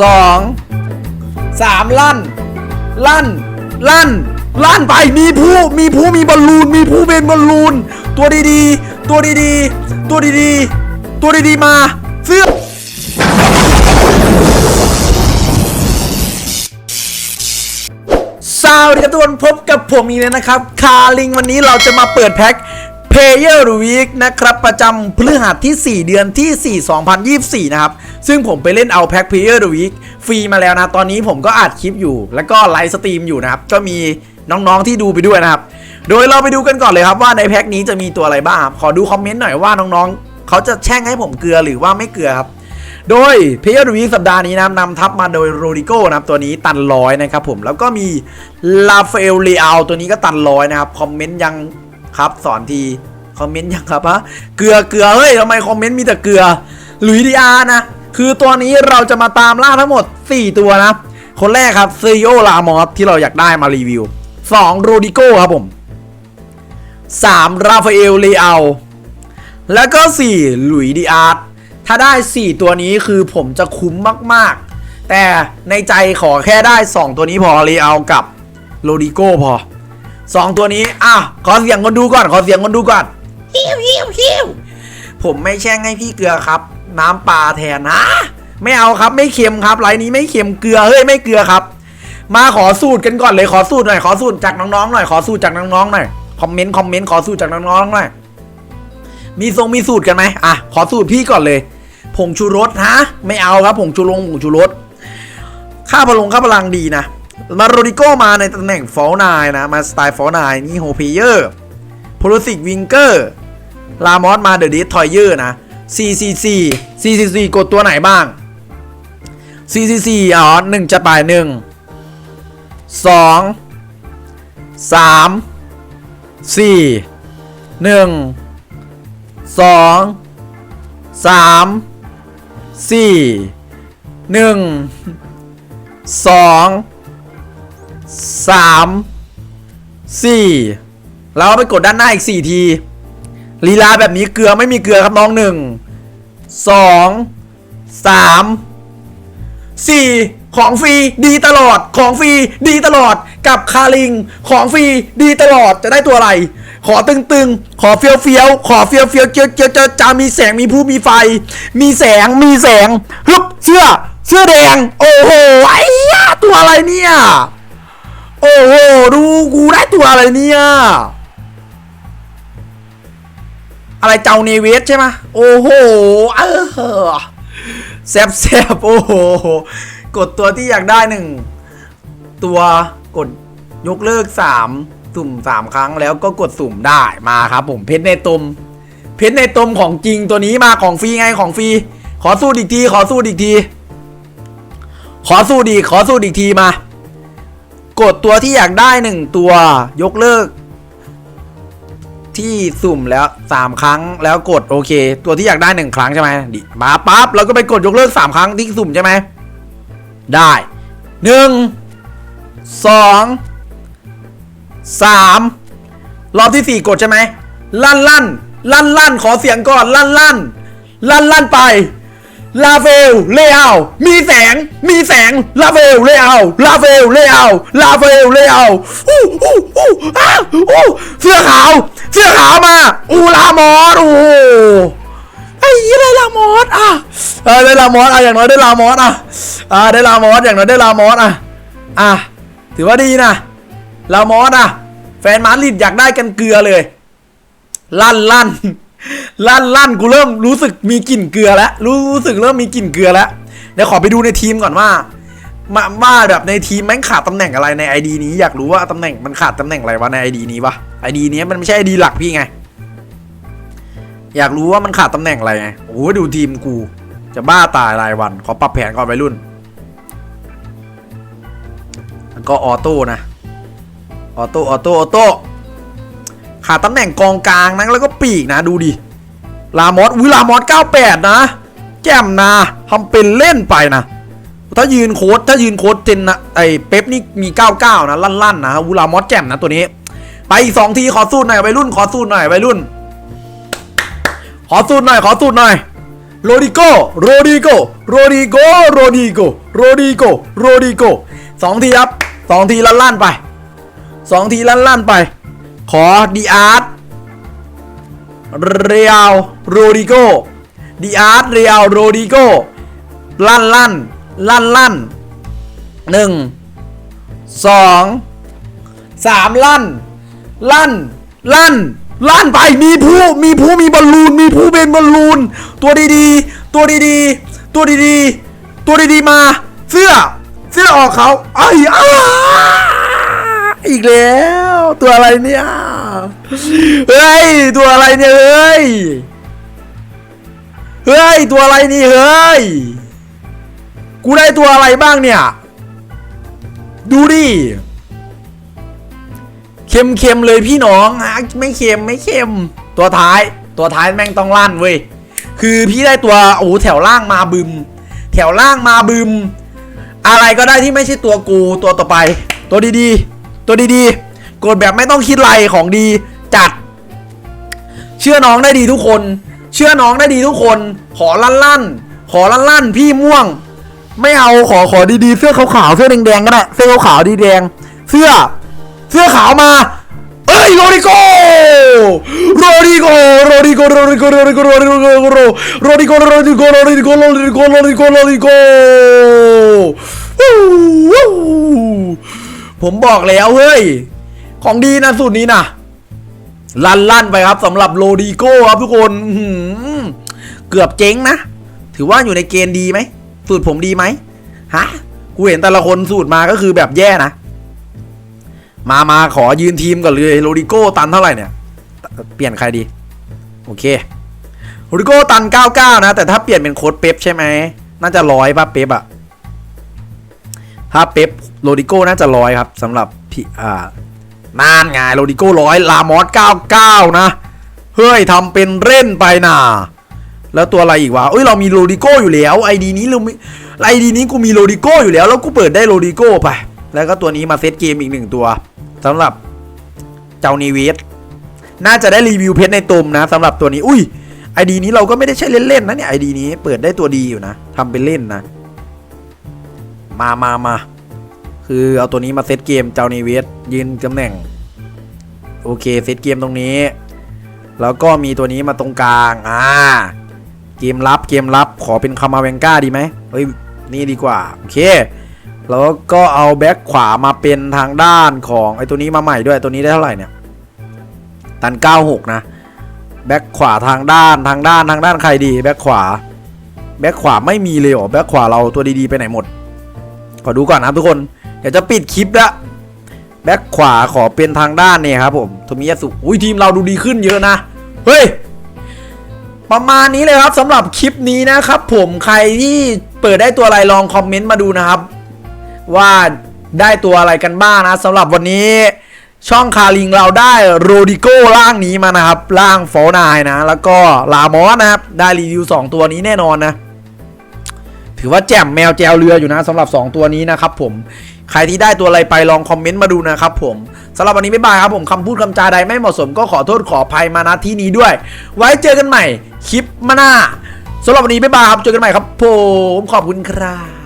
สองสามลั่น ลั่น ลั่น ลั่นไปมีผู้มีผู้มีบอลลูน มีผู้เป็นบอลลูน ตัวดีๆ ตัวดีๆ ตัวดีๆ ตัวดีๆ มาเสื้อสวัสดีครับทุกคนพบกับผมอีกแล้วนะครับ คาลิงวันนี้เราจะมาเปิดแพ็ค Player Week นะครับประจำพฤหัสที่ 4 เดือนที่ 4 2024 นะครับ ซึ่งผมไปเล่นเอาแพ็ค Player Week ฟรีมาแล้วนะ ตอนนี้ผมก็อัดคลิปอยู่ แล้วก็ไลฟ์สตรีมอยู่นะครับ ก็มีน้องๆที่ดูไปด้วยนะครับ โดยเราไปดูกันก่อนเลยครับว่าในแพ็คนี้จะมีตัวอะไรบ้างครับ ขอดูคอมเมนต์หน่อยว่าน้องๆ เขาจะแช่งให้ผมเกลือหรือว่าไม่เกลือครับ โดยเพย์ดูวีสัปดาห์นี้นะนำทัพมาโดยโรดิโก้นะครับตัวนี้ตันร้อยนะครับผมแล้วก็มีลาฟเอลเลอาตัวนี้ก็ตันร้อยนะครับคอมเมนต์ยัง ครับสอนทีคอมเมนต์ยังครับฮะเกลือเกลือเฮ้ยทำไมคอมเมนต์มีแต่เกลือหลุยดีอาร์นะ คือตัวนี้เราจะมาตามล่าทั้งหมด 4 ตัวนะ คนแรกครับซีโอลามอสที่เราอยากได้มารีวิว 2 โรดิโก้ครับผม 3 ราฟาเอลเลอาแล้วก็ 4 หลุยดีอาร์ถ้าได้ 4 ตัวนี้คือผมจะคุ้มมากๆ แต่ในใจขอแค่ได้ 2 ตัวนี้พอเลอากับโรดิโก้พอ 2ตัวนี้อะขอเสียงคนดูก่อน ขอเสียงคนดูก่อนฮิวฮิวฮิวผมไม่แช่งให้พี่เกลือครับ น้ำปลาแทนนะ ไม่เอาครับไม่เค็มครับไลน์นี้ไม่เค็มเกลือเฮ้ยไม่เกลือครับ มาขอสูตรกันก่อนเลยขอสูตรหน่อยขอสูตรจากน้องๆหน่อยขอสูตรจากน้องๆหน่อยคอมเมนต์คอมเมนต์ขอสูตรจากน้องๆหน่อยมีทรงมีสูตรกันไหมอะขอสูตรพี่ก่อนเลยผงชูรสฮะ ไม่เอาครับผงชูรงผงชูรสค่าพลังค่าพลังดีนะ มาโรดิโกมาในตำแหน่งฟอลนายนะ มาสไตล์ฟอลนายนี่โฮเพเยอร์โพลสิกวิงเกอร์ลามอสมาเดอะดิสทอยเยอร์นะ CCC CCC กดตัวไหนบ้าง CCC อ๋อหนึ่งจะไปหนึ่งสองสามสี่หนึ่งสองสามสี่หนึ่งสอง สามสี่แล้วไปกดด้านหน้าอีกสี่ทีลีลาแบบนี้เกลือไม่มีเกลือครับน้องหนึ่งสองสามสี่ของฟรีดีตลอดของฟรีดีตลอดกับคาลิง ของฟรีดีตลอดจะได้ตัวอะไร ขอตึงๆ ขอเฟี้ยวเฟี้ยวๆขอเฟี้ยวเฟี้ยวๆเจียวเจียวจะจะมีแสงมีผู้มีไฟ มีแสงมีแสงฮึบเสื้อเสื้อแดง โอ้โหไอ้ยตัวอะไรเนี่ย โอ้โหดูกูได้ตัวอะไรเนี่ย อะไรเจ้าเนเวสใช่ไหมโอ้โหเออแซบแซบๆโอ้โห กดตัวที่อยากได้หนึ่งตัวกดยกเลิกสามสุ่มสามครั้งแล้วก็กดสุ่มได้มาครับผมเพชรในตม เพชรในตมของจริงตัวนี้มาของฟรีไงของฟรีขอสู้อีกที ขอสู้อีกที ขอสู้ดีขอสู้อีกทีมา กดตัวที่อยากได้หนึ่งตัวยกเลิก ที่สุ่มแล้วสามครั้งแล้วกดโอเค ตัวที่อยากได้หนึ่งครั้งใช่ไหมดิมาปั๊บเราก็ไปกดยกเลิกสามครั้งที่สุ่มใช่ไหมได้หนึ่งสองสามรอบที่สี่กดใช่ไหมลั่นลั่นลั่นลั่นขอเสียงก่อนลั่นลั่นลั่นลั่นไป ลาเวลเลอามีแสง มีแสง ลาเวลเลอาลาเวลเลอาลาเวลเลอาอู้อู้อู้อ้าอู้เสื้อขาว เสื้อขาวมา อูลามอสโอ้ไอ้ยี่ได้ลามอสอะเออได้ลามอสอะอย่างน้อยได้ลามอสอะอ่าได้ลามอสอย่างน้อยได้ลามอสอะอะถือว่าดีนะลามอสอะ แฟนมาดริดอยากได้กันเกลือเลย ลั่นลั่น ลั่นลั่นกูเริ่มรู้สึกมีกลิ่นเกลือแล้วรู้สึกเริ่มมีกลิ่นเกลือแล้วเดี๋ยวขอไปดูในทีมก่อนว่ามาว่าแบบในทีมแม่งขาดตำแหน่งอะไรในไอดีนี้อยากรู้ว่าตำแหน่งมันขาดตำแหน่งอะไรวะในไอดีนี้วะไอดีนี้มันไม่ใช่ไอดีหลักพี่ไง อยากรู้ว่ามันขาดตำแหน่งอะไรไงโอ้ดูทีมกู จะบ้าตายรายวัน ขอปรับแผนก่อนไปรุ่นก็ออโต้นะออโต้ออโต้ออโต้ ขาดตำแหน่งกองกลางนะแล้วก็ปีกนะดูดิลามอสวิลามอส98 นะ แจ่มนะทำเป็นเล่นไปนะ ถ้ายืนโค้ดถ้ายืนโค้ดเจนนะไอเป๊ปนี่มี 99 นะ ลั่นๆนะวิลามอสแจ่มนะตัวนี้ ไปอีกสองทีขอสูตรหน่อยวัยรุ่น ขอสูตรหน่อยวัยรุ่น ขอสูตรหน่อย ขอสูตรหน่อยโรดิโกโรดิโกโรดิโกโรดิโกโรดิโกโรดิโกสองทีครับสองทีลั่นๆไปสองทีลั่นๆไป ขอดีอาร์ตเรียวโรดิโกดีอาร์ตเรียวโรดิโกลั่นลั่นลั่นลั่นหนึ่งสองสามลั่น ลั่น ลั่น ลั่นไป มีผู้ มีผู้ มีบอลลูน มีผู้เป็นบอลลูน ตัวดีๆ ตัวดีๆ ตัวดีๆ ตัวดีๆ มา เสื้อ เสื้อออกเขาไอ้อ้าอีกแล้ว ตัวอะไรเนี่ยเฮ้ยตัวอะไรเนี่ยเฮ้ยเฮ้ยตัวอะไรนี่เฮ้ยกูได้ตัวอะไรบ้างเนี่ย ดูดิเค็มเค็มเลยพี่น้องฮะไม่เค็มไม่เค็มตัวท้าย ตัวท้ายแม่งต้องลั่นเว้ยคือพี่ได้ตัวโอ้แถวล่างมาบึม แถวล่างมาบึม อะไรก็ได้ที่ไม่ใช่ตัวกูตัวต่อไป ตัวดีๆ ตัวดีๆ กดแบบไม่ต้องคิดไรของดีจัด เชื่อน้องได้ดีทุกคน เชื่อน้องได้ดีทุกคน ขอลั่นลั่นขอลั่นลั่นพี่ม่วง ไม่เอาขอขอดีๆ เสื้อขาวๆเสื้อแดงๆก็ได้เสื้อขาวดีแดง เสื้อ เสื้อขาวมาเอ้ยโรดิโกโรดิโกโรดิโกโรดิโกโรดิโกโรดิโกโรดิโกโรดิโกโรดิโกโรดิโกโรดิโกโรดิโกโรดิโกโรดิโกผมบอกแล้วเฮ้ย ของดีนะสูตรนี้นะลั่นลั่นไปครับสำหรับโรดิโกครับทุกคนเกือบเจ๊งนะ ถือว่าอยู่ในเกณฑ์ดีไหม สูตรผมดีไหมฮะ กูเห็นแต่ละคนสูตรมาก็คือแบบแย่นะ มามาขอยืนทีมก่อนเลยโรดิโก้ตันเท่าไหร่เนี่ย เปลี่ยนใครดี โอเคโรดิโก้ตัน 99 นะ แต่ถ้าเปลี่ยนเป็นโค้ดเป๊ปใช่ไหม น่าจะร้อยป่ะเป๊ปอะถ้าเป๊ปโรดิโก้น่าจะร้อยครับสำหรับพี่อ่า นานไงโรดิโก้ร้อยลามอส99นะ เฮ้ยทำเป็นเล่นไปน่ะแล้วตัวอะไรอีกวะเอ้ยเรามีโรดิโก้อยู่แล้วไอดีนี้เราไม่ไอดีนี้กูมีโรดิโก้อยู่แล้ว แล้วกูเปิดได้โรดิโก้ไป แล้วก็ตัวนี้มาเซตเกมอีกหนึ่งตัวสำหรับเจ้านีเวสน่าจะได้รีวิวเพชรในตุมนะสำหรับตัวนี้ อุ้ยไอดีนี้เราก็ไม่ได้ใช่เล่นๆนะเนี่ยไอดีนี้เปิดได้ตัวดีอยู่นะทำเป็นเล่นนะ มามามา คือเอาตัวนี้มาเซตเกมเจ้านีเวสยืนตำแหน่ง โอเคเซตเกมตรงนี้ แล้วก็มีตัวนี้มาตรงกลาง อ่า เกมรับเกมรับขอเป็นคามาเวงก้าดีไหมเฮ้ยนี่ดีกว่า โอเค แล้วก็เอาแบ็คขวามาเป็นทางด้านของไอ้ตัวนี้มาใหม่ด้วยตัวนี้ได้เท่าไหร่เนี่ยตัน 96 นะ แบ็คขวาทางด้านทางด้านทางด้านใครดี แบ็คขวา แบ็คขวาไม่มีเลยหรอ แบ็คขวาเราตัวดีๆ ไปไหนหมด ขอดูก่อนนะทุกคน เดี๋ยวจะปิดคลิปละแบ็คขวาขอเป็นทางด้านเนี่ยครับผมโทมิยาสุอุ้ยทีมเราดูดีขึ้นเยอะนะ เฮ้ย ประมาณนี้เลยครับสำหรับคลิปนี้นะครับ ผมใครที่เปิดได้ตัวอะไรลองคอมเมนต์มาดูนะครับ ว่าได้ตัวอะไรกันบ้างนะสำหรับวันนี้ช่องคาลิงเราได้โรดิโก้ร่างนี้มานะครับร่างโฟนายนะ แล้วก็ลามอสนะครับ ได้รีวิว 2 ตัวนี้แน่นอนนะ ถือว่าแจ่มแมวแจวเรืออยู่นะสำหรับ 2 ตัวนี้นะครับผม ใครที่ได้ตัวอะไรไปลองคอมเมนต์มาดูนะครับผมสำหรับวันนี้ไม่บายครับผมคำพูดคำจาใดไม่เหมาะสมก็ขอโทษขออภัยมาณที่นี้ด้วย ไว้เจอกันใหม่คลิปมาหน้าสำหรับวันนี้ไม่บายครับเจอกันใหม่ครับผมขอบคุณครับ